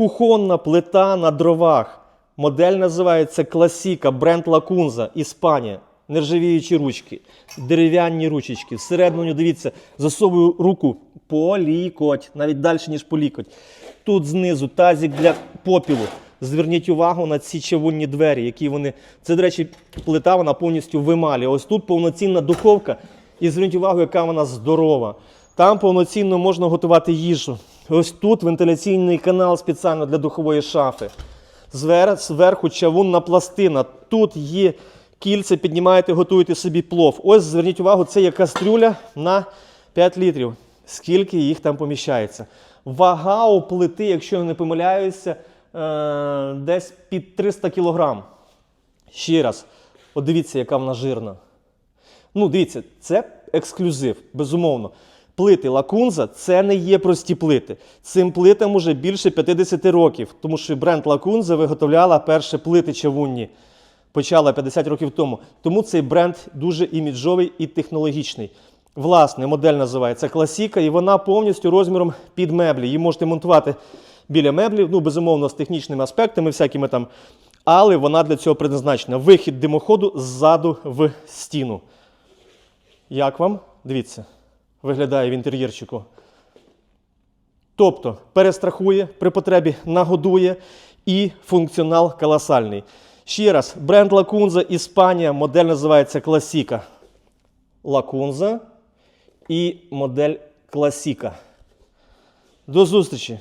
Кухонна плита на дровах. Модель називається Класіка, бренд Лакунза, Іспанія. Нержавіючі ручки, дерев'яні ручечки. Всередину, дивіться, засовую руку по лікоть, навіть далі, ніж по лікоть. Тут знизу тазик для попілу. Зверніть увагу на ці чавунні двері, які вони. Це, до речі, плита вона повністю в емалі. Ось тут повноцінна духовка. І зверніть увагу, яка вона здорова. Там повноцінно можна готувати їжу. Ось тут вентиляційний канал спеціально для духової шафи. Зверху чавунна пластина. Тут є кільце, піднімаєте, готуєте собі плов. Ось зверніть увагу, це є кастрюля на 5 літрів. Скільки їх там поміщається. Вага у плити, якщо я не помиляюся, е, десь під 300 кілограм. Ще раз, от дивіться, яка вона жирна. Ну, дивіться, це ексклюзив, безумовно. Плити Лакунза це не є прості плити. Цим плитам уже більше 50 років, тому що бренд Лакунза виготовляла перші плити чавунні. Почала 50 років тому. Тому цей бренд дуже іміджовий і технологічний. Власне, модель називається Класіка, і вона повністю розміром під меблі. Її можете монтувати біля меблів, ну, безумовно, з технічними аспектами, всякими там. Але вона для цього предназначена. Вихід димоходу ззаду в стіну. Як вам? Дивіться, виглядає в інтер'єрчику. Тобто перестрахує, при потребі нагодує і функціонал колосальний. Ще раз, бренд Лакунза, Іспанія, модель називається Класіка. Лакунза і модель Класіка. До зустрічі!